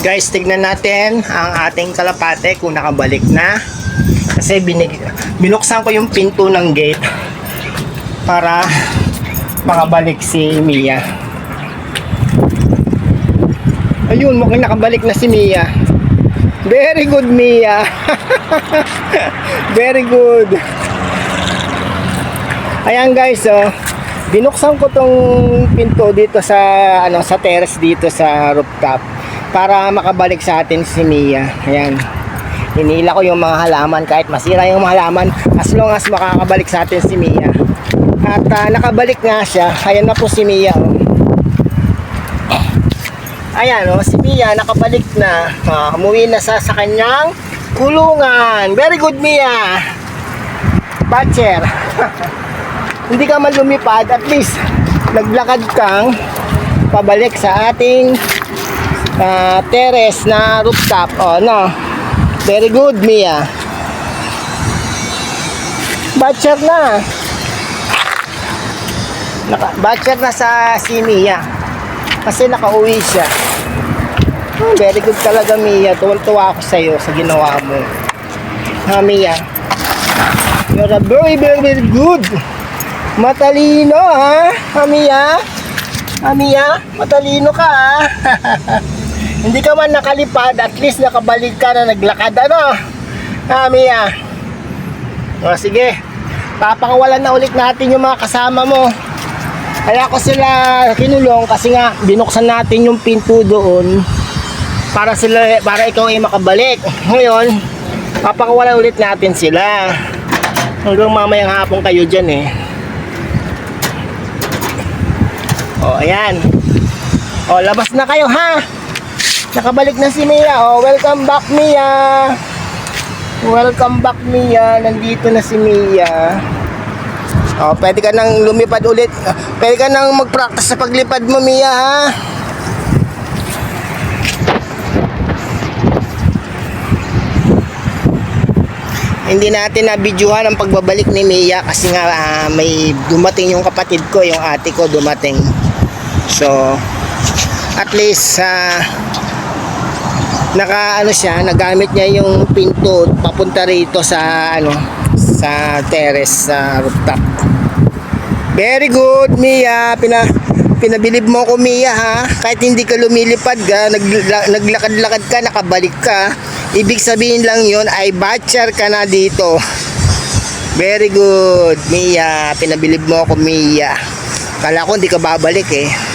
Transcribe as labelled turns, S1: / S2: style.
S1: Guys, tignan natin ang ating kalapate kung nakabalik na. Kasi binig binuksan ko yung pinto ng gate para makabalik si Mia. Ayun, mukhang nakabalik na si Mia. Very good, Mia. Very good. Ayan guys, oh. Binuksan ko tong pinto dito sa ano sa terrace dito sa rooftop para makabalik sa atin si Mia. Ayan. Hinila ko yung mga halaman kahit masira yung mga halaman as long as makakabalik sa atin si Mia. At ah, nakabalik nga siya. Ayan na po si Mia. Oh. Ayan, oh, si Mia nakabalik na. Ah, umuwi na sa, sa kanyang kulungan. Very good, Mia. Batcher. Hindi ka man lumipad, at least naglakad kang pabalik sa ating ah, terrace na rooftop. Oh, no. Very good, Mia. Batcher na. Naka, batcher na sa si Mia. Kasi nakauwi siya. Hmm, very good talaga, Mia. Tuwang-tuwa ako sa'yo sa ginawa mo. Ha, Mia? You're a very, very, very good. Matalino, ha? Ha, Mia? Ha, Mia? Matalino ka, ha? Hindi ka man nakalipad, at least nakabalik ka na naglakad, ano? Ha, Mia? O, sige. Papakawalan na ulit natin yung mga kasama mo. Kaya ko sila kinulong kasi nga binuksan natin yung pinto doon para sila para ikaw ay makabalik. Ngayon, papakawalan ulit natin sila. Hanggang mamayang hapon kayo diyan eh. O, ayan. O, labas na kayo ha. Nakabalik na si Mia. O, welcome back Mia. Welcome back Mia. Nandito na si Mia. Oh, pwede ka nang lumipad ulit. Pwede ka nang mag-practice sa paglipad mo, Mia, ha? Hindi natin na-videohan ang pagbabalik ni Mia kasi nga ah, may dumating yung kapatid ko, yung ate ko dumating. So, at least sa naka ano siya, nagamit niya yung pinto papunta rito sa ano sa terrace sa rooftop. Very good, Mia. Pina pinabilib mo ko, Mia, ha? Kahit hindi ka lumilipad ka, nagla- naglakad-lakad ka, nakabalik ka. Ibig sabihin lang yon ay batcher ka na dito. Very good, Mia. Pinabilib mo ako, Mia. Kala ko hindi ka babalik eh.